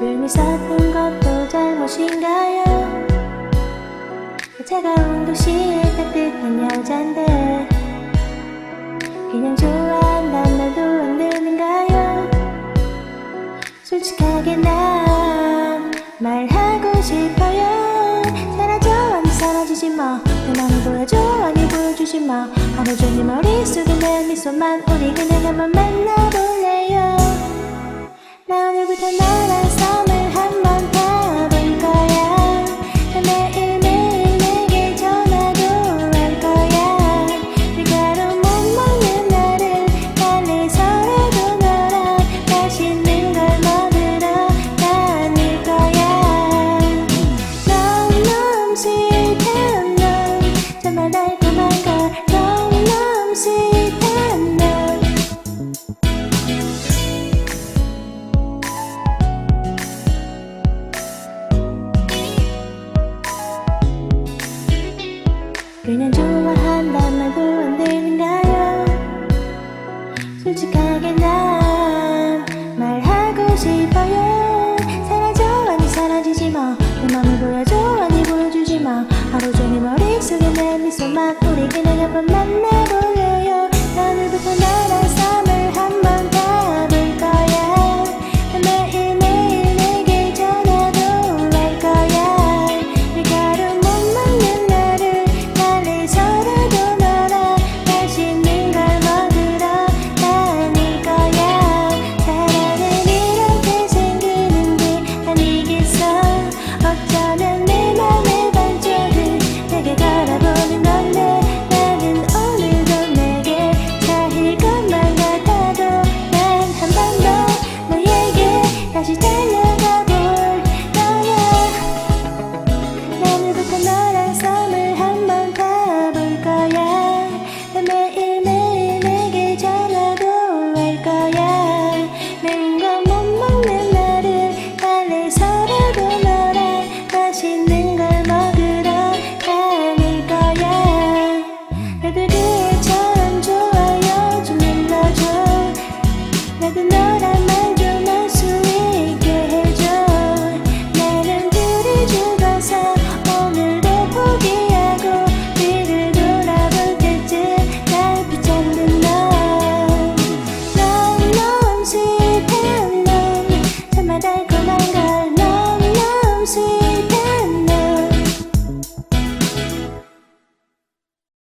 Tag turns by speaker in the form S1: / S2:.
S1: 조용히 서툰 것도 잘못인가요? 차가운 도시에 따뜻한 여잔데 그냥 좋아한단 말도 안 되는가요? 솔직하게 난 말하고 싶어요. 사라져 아니 사라지지 마내 맘을 보여줘. 아니 보여주지 마. 하루 종일 머릿속에 내 미소만 우리 한번 만나볼래요 나 오늘부터 너랑 썸을 한번 타볼 거야. 나 매일매일 내게 전화도 할 거야. 밀가루 못 먹는 나를 달래서라도 너랑 맛있는 걸 먹으러 다닐 거야. 너무 스윗한 넌 정말 달콤한 걸 너무 스윗한 그냥 좋아한다 말고 안 되는가요 솔직하게 난 말하고 싶어요. 사라져 아니 사라지지 마내 맘을 보여줘 아니 보여주지 마. 하루 종일 머릿속에 내 미소 막 우리 그냥 한번 만나보려요. 하늘부터 날아